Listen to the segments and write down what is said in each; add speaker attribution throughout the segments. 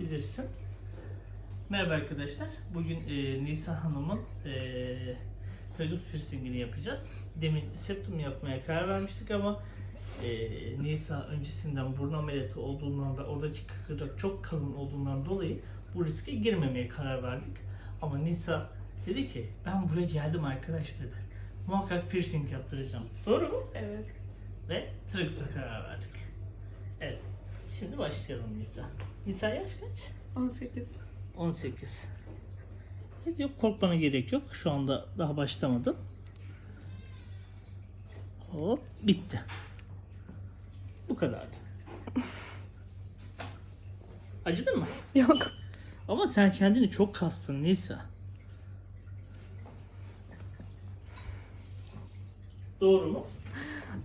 Speaker 1: bilirsin. Merhaba arkadaşlar. Bugün e, Nisa Hanım'ın e, tragus piercingini yapacağız. Demin septum yapmaya karar vermiştik ama e, Nisa öncesinden burun ameliyatı olduğundan ve oradaki kıkırdak çok kalın olduğundan dolayı bu riske girmemeye karar verdik. Ama Nisa dedi ki ben buraya geldim arkadaş dedi. Muhakkak piercing yaptıracağım. Doğru mu?
Speaker 2: Evet.
Speaker 1: Ve tragus'a karar verdik. Evet. Şimdi başlayalım Nisa. Nisa yaş kaç?
Speaker 2: 18.
Speaker 1: 18. Evet, Yok korkmana gerek yok. Şu anda daha başlamadım. Hop bitti. Bu kadardı. Acıdı mı?
Speaker 2: Yok.
Speaker 1: Ama sen kendini çok kastın Nisa. Doğru mu?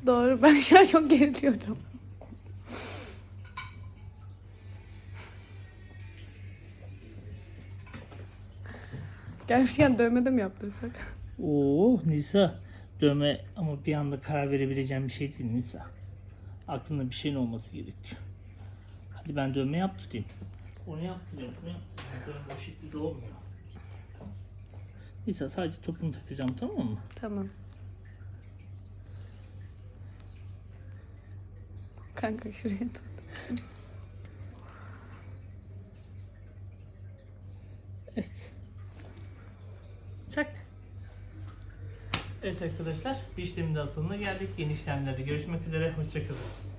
Speaker 2: Doğru. Ben şu an çok geriliyorum. Gelmişken dövme de mi yaptırsak?
Speaker 1: Oo Nisa. Dövme ama bir anda karar verebileceğim bir şey değil Nisa. Aklında bir şeyin olması gerekiyor. Hadi ben dövme yaptırayım. Onu yaptırayım. Bunu yaptırayım. Dövme o şekilde olmuyor. Nisa sadece topunu takacağım tamam mı?
Speaker 2: Tamam. Kanka şuraya tut.
Speaker 1: Evet. Evet arkadaşlar bir işlemin daha sonuna geldik. Yeni işlemlerde görüşmek üzere. Hoşçakalın.